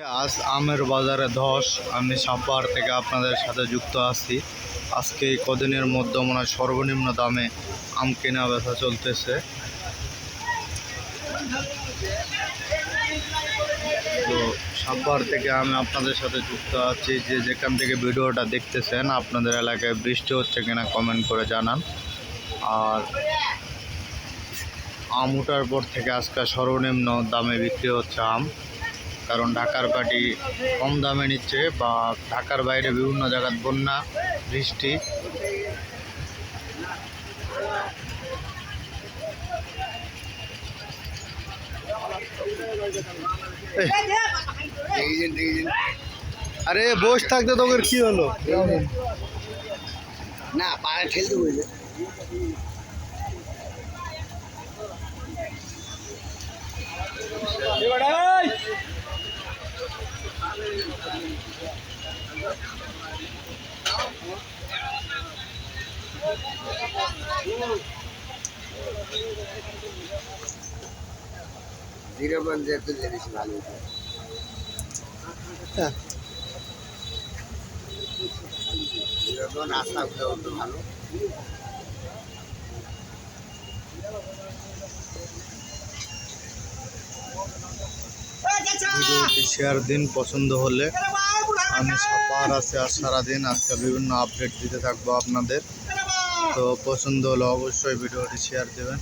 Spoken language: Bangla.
আজ আমের বাজারে ধস আমি সাপাহার থেকে আপনাদের সাথে যুক্ত আছি। আজকে এই কদিনের মধ্যে মনে সর্বনিম্ন দামে আম কেনা বেচা চলতেছে। তো সাপাহার থেকে আমি আপনাদের সাথে যুক্ত আছি যে যেখান থেকে ভিডিওটা দেখতেছেন, আপনাদের এলাকায় বৃষ্টি হচ্ছে কিনা কমেন্ট করে জানান। আর আম উঠার পর থেকে আজকে সর্বনিম্ন দামে বিক্রি হচ্ছে আম। কারণ ঢাকার পাটি কম দামে নিচ্ছে বা ঢাকার বাইরে বিভিন্ন জায়গার বন্যা বৃষ্টি। আরে বস থাকতে তোদের কি হলো? না পায়ে ঠেলতে জিরো বেশি ভালো। জিরো উঠলে ভালো। ভিডিওটি শেয়ার দিন পছন্দ হলে। আমি সবার আছে আর সারাদিন আজকে বিভিন্ন আপডেট দিতে থাকব আপনাদের। তো পছন্দ হলে অবশ্যই ভিডিওটি শেয়ার দেবেন।